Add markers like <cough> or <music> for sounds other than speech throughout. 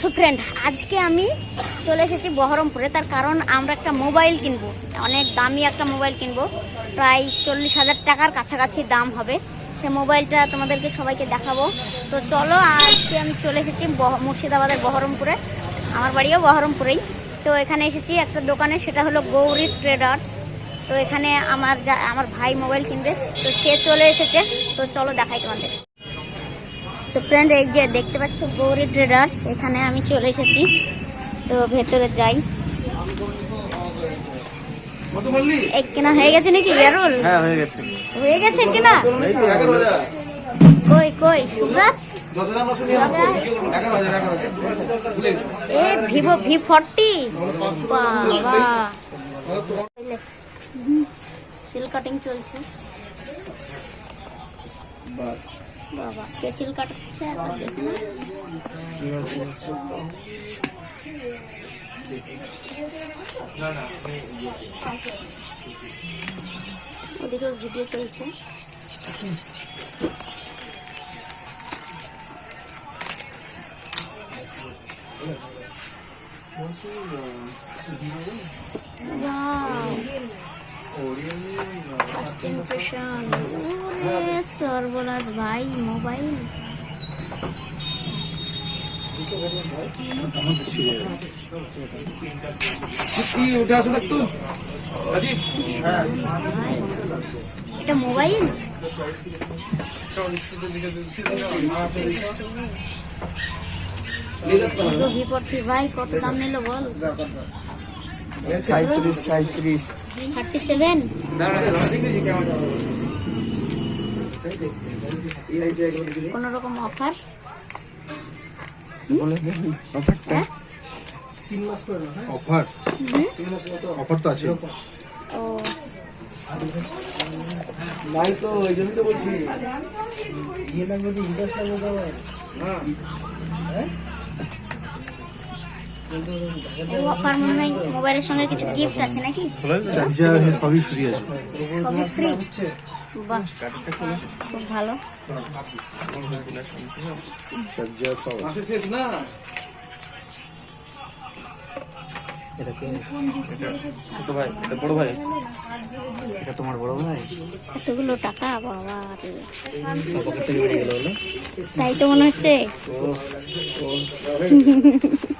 So friend আজকে আমি চলে এসেছি বহরমপুরে। তার কারণ আমরা একটা মোবাইল কিনবো। অনেক দামি একটা মোবাইল কিনবো। প্রায় চল্লিশ হাজার টাকার কাছাকাছি দাম হবে। সে মোবাইলটা তোমাদেরকে সবাইকে দেখাবো। তো চলো, আজকে আমি চলে এসেছি মুর্শিদাবাদের বহরমপুরে। আমার বাড়িও বহরমপুরেই। তো এখানে এসেছি একটা দোকানে, সেটা হলো গৌরী ট্রেডার্স তো এখানে আমার যা আমার ভাই মোবাইল কিনবে। তো সে চলে এসেছে। তো চলো দেখাই তোমাদের। সো ফ্রেন্ড এই যে দেখতে পাচ্ছ গৌরী ট্রেডার্স এখানে আমি চলে এসেছি। তো ভেতরে যাই। এই কেনা হয়ে গেছে নাকি ইয়ারুল হ্যাঁ হয়ে গেছে। হয়ে গেছে কিনা? কই কই? বুঝলি? এ Vivo V forty seal cutting চলছে। বাবা কে সিল কাটছে একবার দেখে না? ওদিকেও ভিডিও চলছে। Wow. Impression. ওরে সর্বনাশ ভাই মোবাইল উঠে আসুন একটু? এটা মোবাইল ভাই কত দাম নিল বল? সাঁত্রিশ সাঁত্রিশ থার্টি সেভেন। কোন রকম অফার বলে দেন অফারটা অফার অফার তো আছে ও। নাই তো এই জন্যই তো বলছি। এই অফার মনে হয় মোবাইলের সঙ্গে কিছু গিফট আছে নাকি? সবই ফ্রি আছে। সবই ফ্রি বাহ খুব ভালো। চার্জার সব মাসে শেষ না ছোট ভাই ভাই এটা তোমার বড় ভাই এতগুলো টাকা বাবা তাই তো মনে হচ্ছে? <laughs>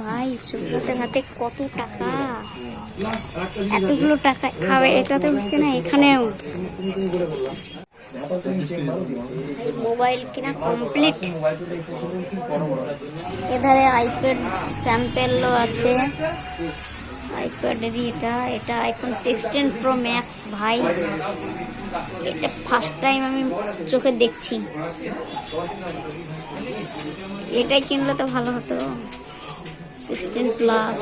ভাই সুব্রতের হাতে কত টাকা? এতগুলো টাকা খাবে এটাতে হচ্ছে না এখানেও। মোবাইল কিনা কমপ্লিট। এধারে আইপ্যাড স্যাম্পেলও আছে। আইপ্যাডেরই এটা এটা আইফোন সিক্সটিন প্রো ম্যাক্স ভাই। এটা ফার্স্ট টাইম আমি চোখে দেখছি। এটাই কিনলে তো ভালো হতো। সিক্সটিন প্লাস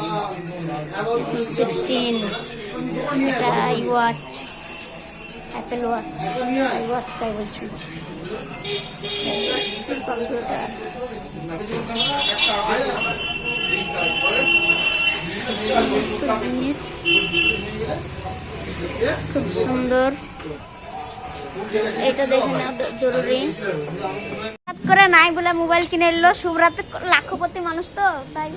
সিক্সটিন এটা I watch Apple watch I watch তাই বলছি। কম্পিউটার খুব সুন্দর। এটা দেখে না জরুরি। করে নাই বলে মোবাইল কিনে এলো। শুভরাত লাখপতি মানুষ তো, তাই।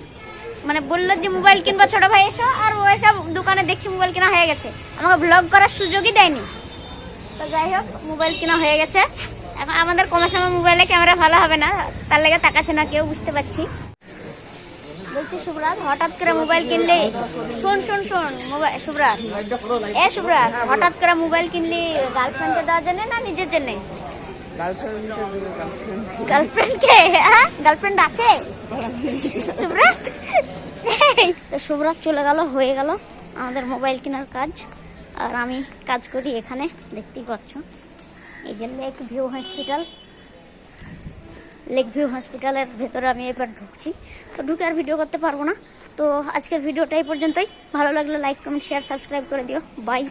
মানে বলল যে, মোবাইল কিনবো ছোট ভাই, এসো। আর ও এসব দোকানে দেখছি মোবাইল কেনা হয়ে গেছে। আমাকে ব্লগ করার সুযোগই দেয়নি। তো যাই হোক, মোবাইল কেনা হয়ে গেছে। এখন আমাদের কোনো সময় মোবাইলে ক্যামেরা ভালো হবে না। তার লেগে তাকাচ্ছে না, কেউ বুঝতে পারছি। বলছি শুভরাত হঠাৎ করে মোবাইল কিনলে? শোন শোন শোন মোবাইল শুভরাত এ শুভরাত হঠাৎ করে মোবাইল কিনলি গার্লফ্রেন্ডকে দেওয়ার জন্য না নিজের জন্য? গার্লফ্রেন্ড কে হ্যাঁ গার্লফ্রেন্ড আছে? শুভরাত এই, তো শুভরাত চলে গেল হয়ে গেল আমাদের মোবাইল কেনার কাজ। আর আমি কাজ করি এখানে দেখতেই পাচ্ছ। এই যে lake view hospital lake view হসপিটালের ভেতরে আমি এবার ঢুকছি। তো ঢুকে আর ভিডিও করতে পারব না। তো আজকের ভিডিওটা এই পর্যন্তই। ভালো লাগলে লাইক কমেন্ট শেয়ার সাবস্ক্রাইব করে দিও। বাই